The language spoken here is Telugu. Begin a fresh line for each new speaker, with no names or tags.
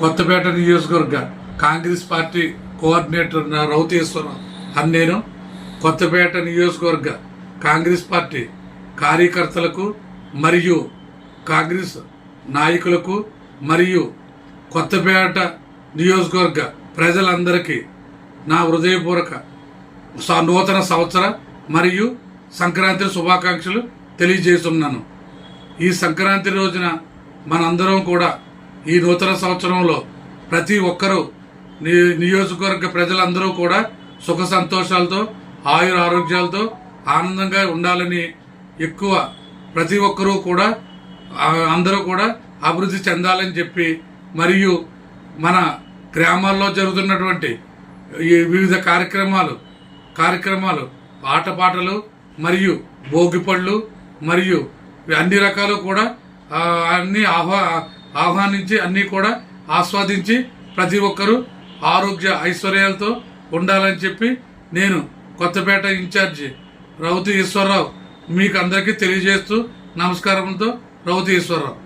కొత్తపేట నియోజకవర్గ కాంగ్రెస్ పార్టీ కోఆర్డినేటర్ నా రౌతేశ్వరం అని నేను కొత్తపేట నియోజకవర్గ కాంగ్రెస్ పార్టీ కార్యకర్తలకు మరియు కాంగ్రెస్ నాయకులకు మరియు కొత్తపేట నియోజకవర్గ ప్రజలందరికీ నా హృదయపూర్వక స- నూతన సంవత్సర మరియు సంక్రాంతి శుభాకాంక్షలు తెలియజేస్తున్నాను. ఈ సంక్రాంతి రోజున మనందరం కూడా ఈ నూతన సంవత్సరంలో ప్రతి ఒక్కరూ నియోజకవర్గ ప్రజలందరూ కూడా సుఖ సంతోషాలతో ఆయుర ఆరోగ్యాలతో ఆనందంగా ఉండాలని ఎక్కువ ప్రతి ఒక్కరూ కూడా అందరూ కూడా అభివృద్ధి చెందాలని చెప్పి మరియు మన గ్రామాల్లో జరుగుతున్నటువంటి ఈ వివిధ కార్యక్రమాలు కార్యక్రమాలు ఆటపాటలు మరియు భోగిపళ్ళు మరియు అన్ని రకాలు కూడా అన్ని ఆహ్వా ఆహ్వానించి అన్ని కూడా ఆస్వాదించి ప్రతి ఒక్కరూ ఆరోగ్య ఐశ్వర్యాలతో ఉండాలని చెప్పి నేను కొత్తపేట ఇన్ఛార్జి రౌతు ఈశ్వరరావు మీకు అందరికీ తెలియజేస్తూ నమస్కారంతో రౌతు ఈశ్వరరావు.